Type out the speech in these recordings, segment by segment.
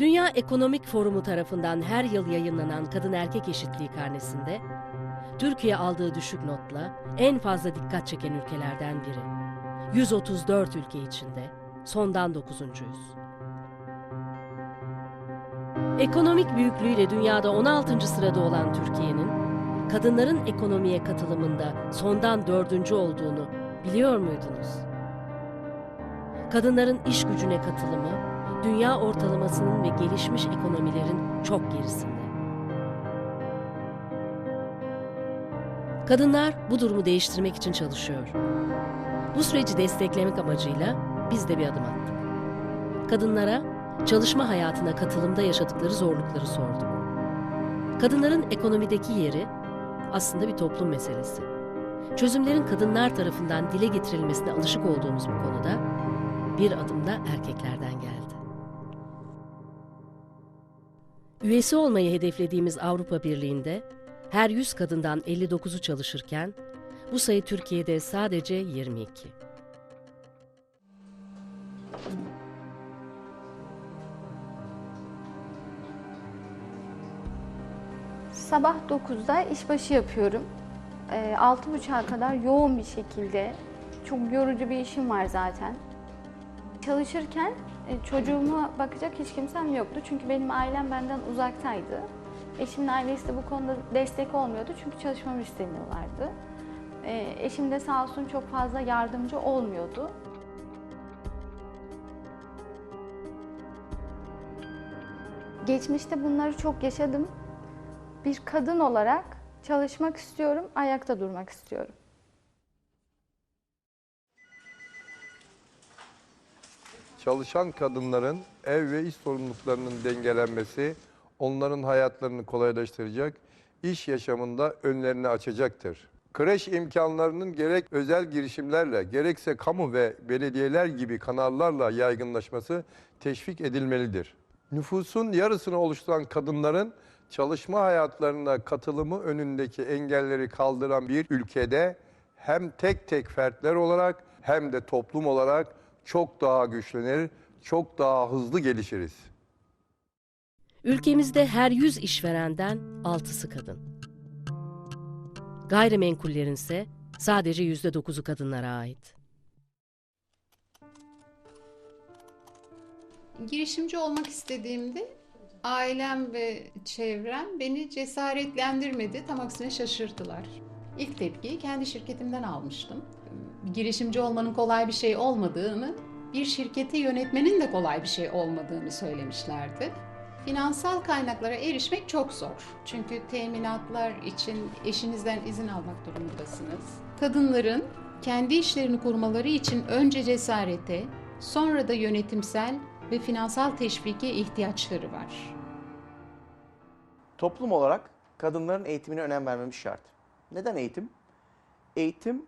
Dünya Ekonomik Forumu tarafından her yıl yayınlanan kadın erkek eşitliği karnesinde Türkiye aldığı düşük notla en fazla dikkat çeken ülkelerden biri. 134 ülke içinde sondan 9.yüz. Ekonomik büyüklüğüyle dünyada 16. sırada olan Türkiye'nin kadınların ekonomiye katılımında sondan dördüncü olduğunu biliyor muydunuz? Kadınların iş gücüne katılımı dünya ortalamasının ve gelişmiş ekonomilerin çok gerisinde. Kadınlar bu durumu değiştirmek için çalışıyor. Bu süreci desteklemek amacıyla biz de bir adım attık. Kadınlara çalışma hayatına katılımda yaşadıkları zorlukları sorduk. Kadınların ekonomideki yeri aslında bir toplum meselesi. Çözümlerin kadınlar tarafından dile getirilmesine alışık olduğumuz bu konuda bir adım da erkeklerden geldi. Üyesi olmayı hedeflediğimiz Avrupa Birliği'nde her 100 kadından 59'u çalışırken bu sayı Türkiye'de sadece 22. Sabah 9'da işbaşı yapıyorum. Ee, 6.30'a kadar yoğun bir şekilde, çok yorucu bir işim var zaten. Çalışırken çocuğuma bakacak hiç kimsem yoktu. Çünkü benim ailem benden uzaktaydı. Eşimin ailesi de bu konuda destek olmuyordu çünkü çalışmamı istemiyorlardı. Ee, eşim de sağ olsun çok fazla yardımcı olmuyordu. Geçmişte bunları çok yaşadım. Bir kadın olarak çalışmak istiyorum, ayakta durmak istiyorum. Çalışan kadınların ev ve iş sorumluluklarının dengelenmesi onların hayatlarını kolaylaştıracak, iş yaşamında önlerini açacaktır. Kreş imkanlarının gerek özel girişimlerle gerekse kamu ve belediyeler gibi kanallarla yaygınlaşması teşvik edilmelidir. Nüfusun yarısını oluşturan kadınların çalışma hayatlarına katılımı önündeki engelleri kaldıran bir ülkede hem tek tek fertler olarak hem de toplum olarak çok daha güçlenir, çok daha hızlı gelişiriz. Ülkemizde her 100 işverenden 6'sı kadın. Gayrimenkullerin ise sadece %9'u kadınlara ait. Girişimci olmak istediğimde ailem ve çevrem beni cesaretlendirmedi. Tam aksine şaşırdılar. İlk tepkiyi kendi şirketimden almıştım. Girişimci olmanın kolay bir şey olmadığını, bir şirketi yönetmenin de kolay bir şey olmadığını söylemişlerdi. Finansal kaynaklara erişmek çok zor. Çünkü teminatlar için eşinizden izin almak durumundasınız. Kadınların kendi işlerini kurmaları için önce cesarete, sonra da yönetimsel ve finansal teşvike ihtiyaçları var. Toplum olarak kadınların eğitimine önem vermemiz şart. Neden eğitim? Eğitim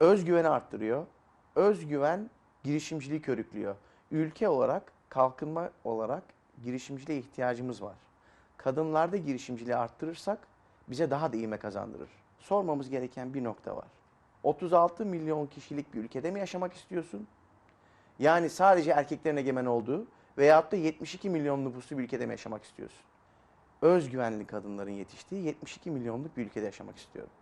özgüveni arttırıyor. Özgüven girişimciliği körüklüyor. Ülke olarak, kalkınma olarak girişimciliğe ihtiyacımız var. Kadınlarda girişimciliği arttırırsak bize daha da ivme kazandırır. Sormamız gereken bir nokta var. 36 milyon kişilik bir ülkede mi yaşamak istiyorsun? Yani sadece erkeklerin egemen olduğu veyahut da 72 milyon nüfuslu bir ülkede mi yaşamak istiyorsun? Özgüvenli kadınların yetiştiği 72 milyonluk bir ülkede yaşamak istiyorum.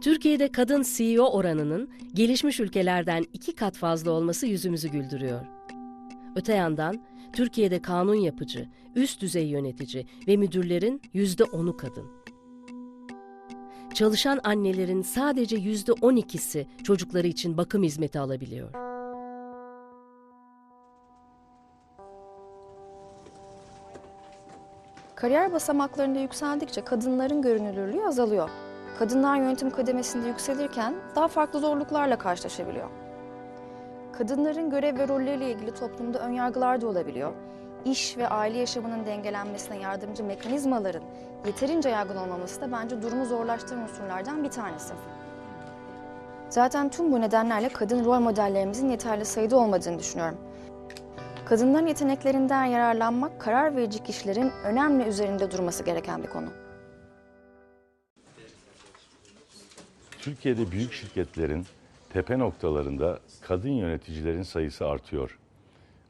Türkiye'de kadın CEO oranının gelişmiş ülkelerden iki kat fazla olması yüzümüzü güldürüyor. Öte yandan Türkiye'de kanun yapıcı, üst düzey yönetici ve müdürlerin yüzde onu kadın. Çalışan annelerin sadece yüzde on ikisi çocukları için bakım hizmeti alabiliyor. Kariyer basamaklarında yükseldikçe kadınların görünürlüğü azalıyor. Kadınlar yönetim kademesinde yükselirken daha farklı zorluklarla karşılaşabiliyor. Kadınların görev ve rolleriyle ilgili toplumda önyargılar da olabiliyor. İş ve aile yaşamının dengelenmesine yardımcı mekanizmaların yeterince yaygın olmaması da bence durumu zorlaştıran unsurlardan bir tanesi. Zaten tüm bu nedenlerle kadın rol modellerimizin yeterli sayıda olmadığını düşünüyorum. Kadınların yeteneklerinden yararlanmak karar verici kişilerin önemli üzerinde durması gereken bir konu. Türkiye'de büyük şirketlerin tepe noktalarında kadın yöneticilerin sayısı artıyor.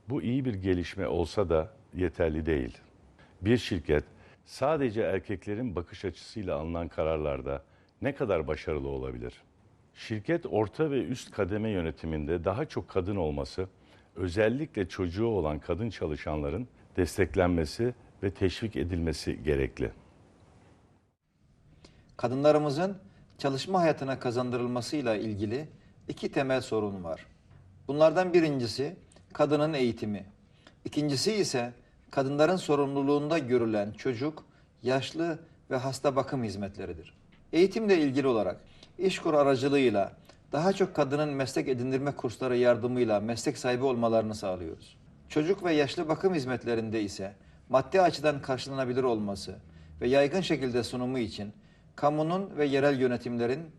Bu iyi bir gelişme olsa da yeterli değil. Bir şirket sadece erkeklerin bakış açısıyla alınan kararlarda ne kadar başarılı olabilir? Şirket orta ve üst kademe yönetiminde daha çok kadın olması, özellikle çocuğu olan kadın çalışanların desteklenmesi ve teşvik edilmesi gerekli. kadınlarımızın çalışma hayatına kazandırılmasıyla ilgili iki temel sorun var. Bunlardan birincisi kadının eğitimi. İkincisi ise kadınların sorumluluğunda görülen çocuk, yaşlı ve hasta bakım hizmetleridir. Eğitimle ilgili olarak İşkur aracılığıyla daha çok kadının meslek edindirme kursları yardımıyla meslek sahibi olmalarını sağlıyoruz. Çocuk ve yaşlı bakım hizmetlerinde ise maddi açıdan karşılanabilir olması ve yaygın şekilde sunumu için kamunun ve yerel yönetimlerin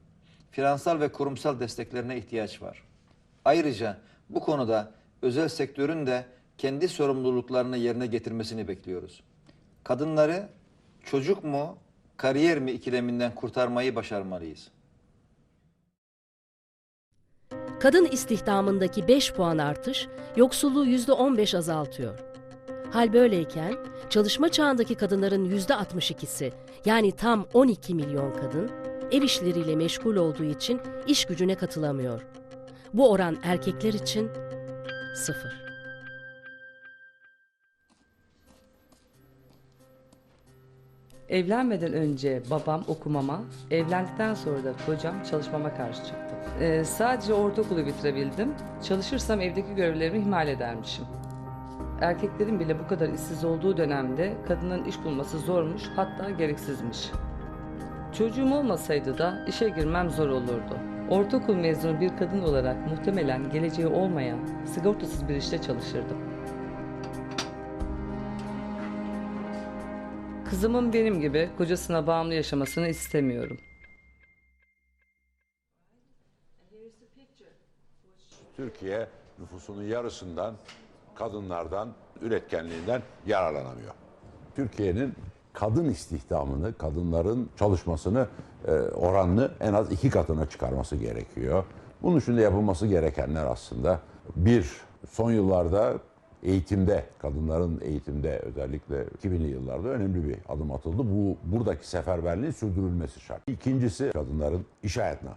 finansal ve kurumsal desteklerine ihtiyaç var. Ayrıca bu konuda özel sektörün de kendi sorumluluklarını yerine getirmesini bekliyoruz. Kadınları çocuk mu, kariyer mi ikileminden kurtarmayı başarmalıyız. Kadın istihdamındaki 5 puan artış yoksulluğu %15 azaltıyor. Hal böyleyken çalışma çağındaki kadınların %62'si yani tam 12 milyon kadın ev işleriyle meşgul olduğu için iş gücüne katılamıyor. Bu oran erkekler için sıfır. Evlenmeden önce babam okumama, evlendikten sonra da kocam çalışmama karşı çıktı. Ee, sadece ortaokulu bitirebildim. Çalışırsam evdeki görevlerimi ihmal edermişim. Erkeklerin bile bu kadar işsiz olduğu dönemde kadının iş bulması zormuş, hatta gereksizmiş. Çocuğum olmasaydı da işe girmem zor olurdu. Ortaokul mezunu bir kadın olarak muhtemelen geleceği olmayan, sigortasız bir işte çalışırdım. Kızımın benim gibi kocasına bağımlı yaşamasını istemiyorum. Türkiye nüfusunun yarısından kadınlardan, üretkenliğinden yararlanamıyor. Türkiye'nin kadın istihdamını, kadınların çalışmasını e, oranını en az iki katına çıkarması gerekiyor. Bunun için de yapılması gerekenler aslında bir, son yıllarda eğitimde, kadınların eğitimde özellikle 2000'li yıllarda önemli bir adım atıldı. Bu buradaki seferberliğin sürdürülmesi şart. İkincisi kadınların iş hayatına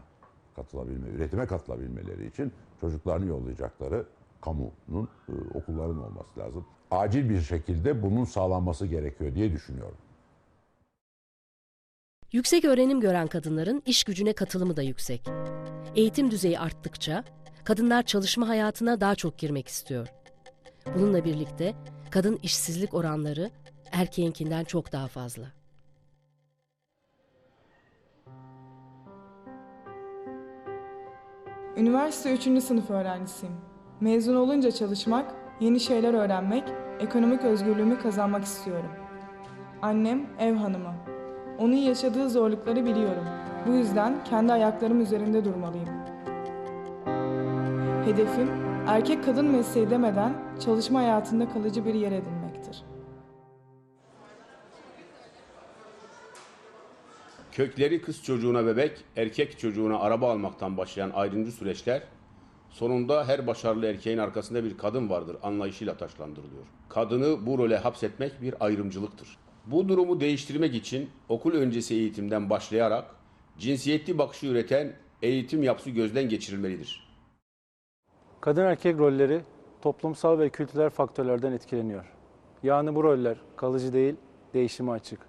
katılabilme, üretime katılabilmeleri için çocuklarını yollayacakları kamunun, e, okulların olması lazım. Acil bir şekilde bunun sağlanması gerekiyor diye düşünüyorum. Yüksek öğrenim gören kadınların iş gücüne katılımı da yüksek. Eğitim düzeyi arttıkça kadınlar çalışma hayatına daha çok girmek istiyor. Bununla birlikte kadın işsizlik oranları erkeğinkinden çok daha fazla. Üniversite 3. sınıf öğrencisiyim. Mezun olunca çalışmak, yeni şeyler öğrenmek, ekonomik özgürlüğümü kazanmak istiyorum. Annem ev hanımı. Onun yaşadığı zorlukları biliyorum. Bu yüzden kendi ayaklarım üzerinde durmalıyım. Hedefim erkek kadın mesleği demeden çalışma hayatında kalıcı bir yer edinmektir. Kökleri kız çocuğuna bebek, erkek çocuğuna araba almaktan başlayan ayrımcı süreçler sonunda her başarılı erkeğin arkasında bir kadın vardır anlayışıyla taşlandırılıyor. Kadını bu role hapsetmek bir ayrımcılıktır. Bu durumu değiştirmek için okul öncesi eğitimden başlayarak cinsiyetli bakışı üreten eğitim yapısı gözden geçirilmelidir. Kadın erkek rolleri toplumsal ve kültürel faktörlerden etkileniyor. Yani bu roller kalıcı değil, değişime açık.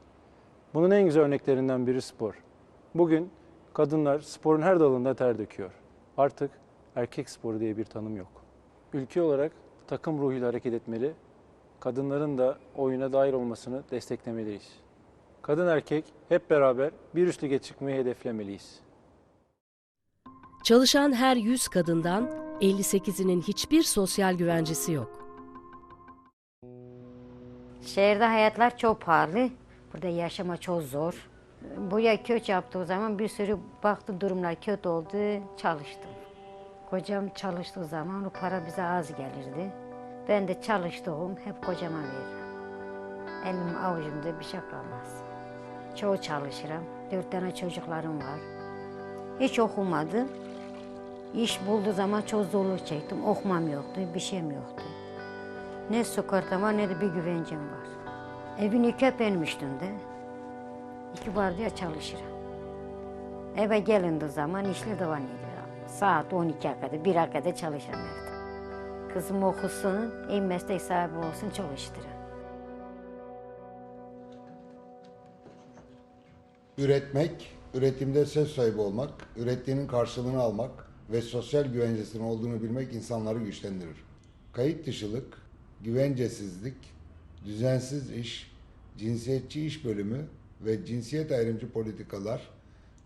Bunun en güzel örneklerinden biri spor. Bugün kadınlar sporun her dalında ter döküyor. Artık erkek sporu diye bir tanım yok. Ülke olarak takım ruhuyla hareket etmeli, kadınların da oyuna dahil olmasını desteklemeliyiz. Kadın erkek hep beraber bir üst lige çıkmayı hedeflemeliyiz. Çalışan her 100 kadından 58'inin hiçbir sosyal güvencesi yok. Şehirde hayatlar çok pahalı. Burada yaşama çok zor. Buraya köç yaptığı zaman bir sürü baktı durumlar kötü oldu, çalıştım. Kocam çalıştığı zaman o para bize az gelirdi. Ben de çalıştığım hep kocama veririm. Elim avucumda bir şey kalmaz. Çoğu çalışırım. Dört tane çocuklarım var. Hiç okumadı. İş bulduğu zaman çok zorluk çektim. Okumam yoktu, bir şeyim yoktu. Ne sigortam var ne de bir güvencem var. Evin iki benim üstümde. İki vardiya çalışırım. Eve gelindiği zaman işle devam ediyorum. Saat 12'ye kadar, 1'e kadar çalışırım evde. Kızım okusun, iyi meslek sahibi olsun, çalıştırırım. Üretmek, üretimde söz sahibi olmak, ürettiğinin karşılığını almak ve sosyal güvencesinin olduğunu bilmek insanları güçlendirir. Kayıt dışılık, güvencesizlik, düzensiz iş, cinsiyetçi iş bölümü ve cinsiyet ayrımcı politikalar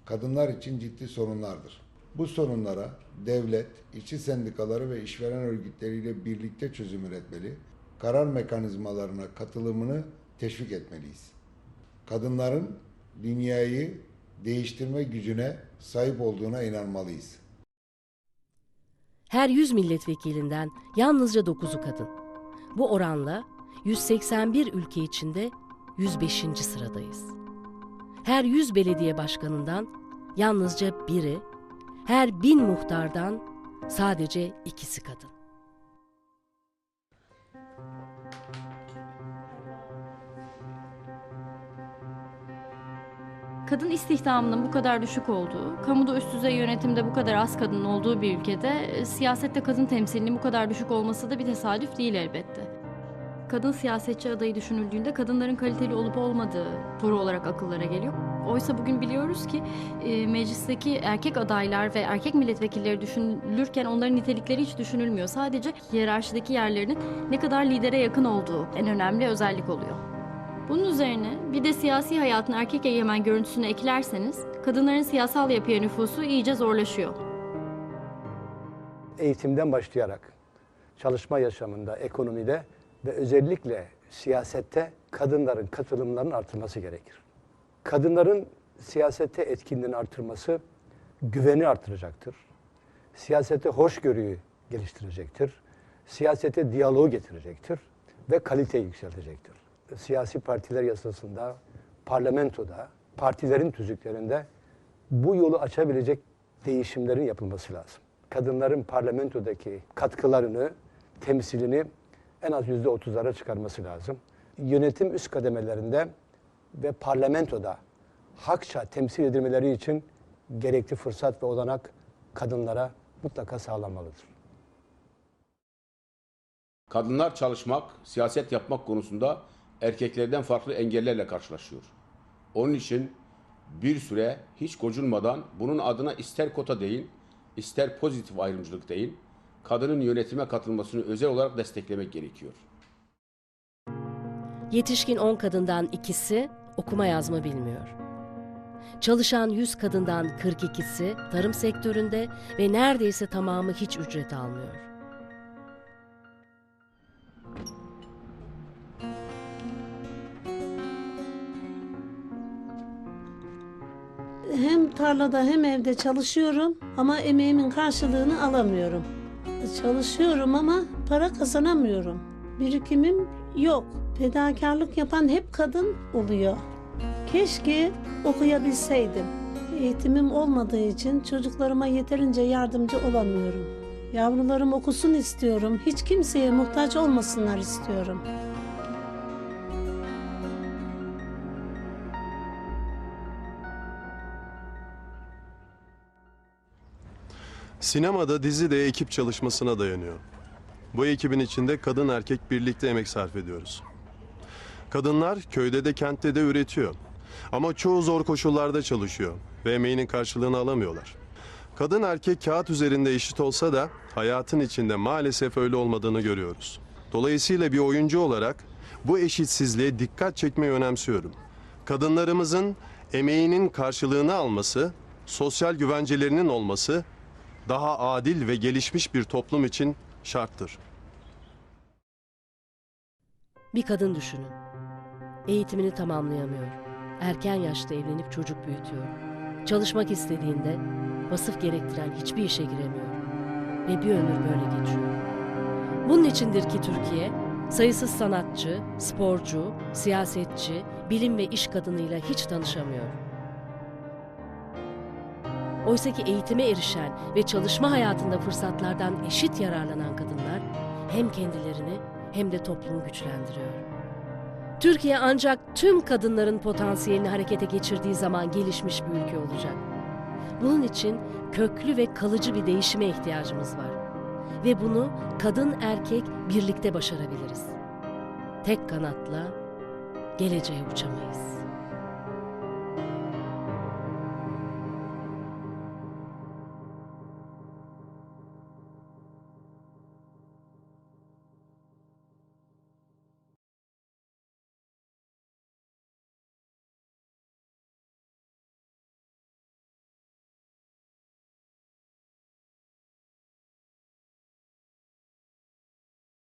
kadınlar için ciddi sorunlardır. Bu sorunlara devlet, işçi sendikaları ve işveren örgütleriyle birlikte çözüm üretmeli, karar mekanizmalarına katılımını teşvik etmeliyiz kadınların dünyayı değiştirme gücüne sahip olduğuna inanmalıyız. Her 100 milletvekilinden yalnızca 9'u kadın. Bu oranla 181 ülke içinde 105. sıradayız. Her 100 belediye başkanından yalnızca biri, her bin muhtardan sadece ikisi kadın. Kadın istihdamının bu kadar düşük olduğu, kamuda üst düzey yönetimde bu kadar az kadının olduğu bir ülkede e, siyasette kadın temsilinin bu kadar düşük olması da bir tesadüf değil elbette. Kadın siyasetçi adayı düşünüldüğünde kadınların kaliteli olup olmadığı soru olarak akıllara geliyor. Oysa bugün biliyoruz ki e, meclisteki erkek adaylar ve erkek milletvekilleri düşünülürken onların nitelikleri hiç düşünülmüyor. Sadece hiyerarşideki yerlerinin ne kadar lidere yakın olduğu en önemli özellik oluyor. Bunun üzerine bir de siyasi hayatın erkek egemen görüntüsünü eklerseniz kadınların siyasal yapıya nüfusu iyice zorlaşıyor. Eğitimden başlayarak çalışma yaşamında, ekonomide ve özellikle siyasette kadınların katılımlarının artırması gerekir. Kadınların siyasette etkinliğinin artırması güveni artıracaktır. Siyasete hoşgörüyü geliştirecektir. Siyasete diyaloğu getirecektir ve kaliteyi yükseltecektir. Siyasi partiler yasasında, parlamentoda, partilerin tüzüklerinde bu yolu açabilecek değişimlerin yapılması lazım. Kadınların parlamentodaki katkılarını, temsilini en az yüzde otuzlara çıkarması lazım. Yönetim üst kademelerinde ve parlamentoda hakça temsil edilmeleri için gerekli fırsat ve olanak kadınlara mutlaka sağlanmalıdır. Kadınlar çalışmak, siyaset yapmak konusunda erkeklerden farklı engellerle karşılaşıyor. Onun için bir süre hiç gocunmadan bunun adına ister kota değil, ister pozitif ayrımcılık değil, kadının yönetime katılmasını özel olarak desteklemek gerekiyor. Yetişkin 10 kadından ikisi okuma yazma bilmiyor. Çalışan 100 kadından 42'si tarım sektöründe ve neredeyse tamamı hiç ücret almıyor. Hem tarlada hem evde çalışıyorum ama emeğimin karşılığını alamıyorum. Çalışıyorum ama para kazanamıyorum. Birikimim yok. Fedakarlık yapan hep kadın oluyor. Keşke okuyabilseydim. Eğitimim olmadığı için çocuklarıma yeterince yardımcı olamıyorum. Yavrularım okusun istiyorum. Hiç kimseye muhtaç olmasınlar istiyorum. Sinemada dizi de ekip çalışmasına dayanıyor. Bu ekibin içinde kadın erkek birlikte emek sarf ediyoruz. Kadınlar köyde de kentte de üretiyor. Ama çoğu zor koşullarda çalışıyor ve emeğinin karşılığını alamıyorlar. Kadın erkek kağıt üzerinde eşit olsa da hayatın içinde maalesef öyle olmadığını görüyoruz. Dolayısıyla bir oyuncu olarak bu eşitsizliğe dikkat çekmeyi önemsiyorum. Kadınlarımızın emeğinin karşılığını alması, sosyal güvencelerinin olması daha adil ve gelişmiş bir toplum için şarttır. Bir kadın düşünün. Eğitimini tamamlayamıyor. Erken yaşta evlenip çocuk büyütüyor. Çalışmak istediğinde vasıf gerektiren hiçbir işe giremiyor. Ve bir ömür böyle geçiyor. Bunun içindir ki Türkiye sayısız sanatçı, sporcu, siyasetçi, bilim ve iş kadınıyla hiç tanışamıyor. Oysaki eğitime erişen ve çalışma hayatında fırsatlardan eşit yararlanan kadınlar hem kendilerini hem de toplumu güçlendiriyor. Türkiye ancak tüm kadınların potansiyelini harekete geçirdiği zaman gelişmiş bir ülke olacak. Bunun için köklü ve kalıcı bir değişime ihtiyacımız var. Ve bunu kadın erkek birlikte başarabiliriz. Tek kanatla geleceğe uçamayız.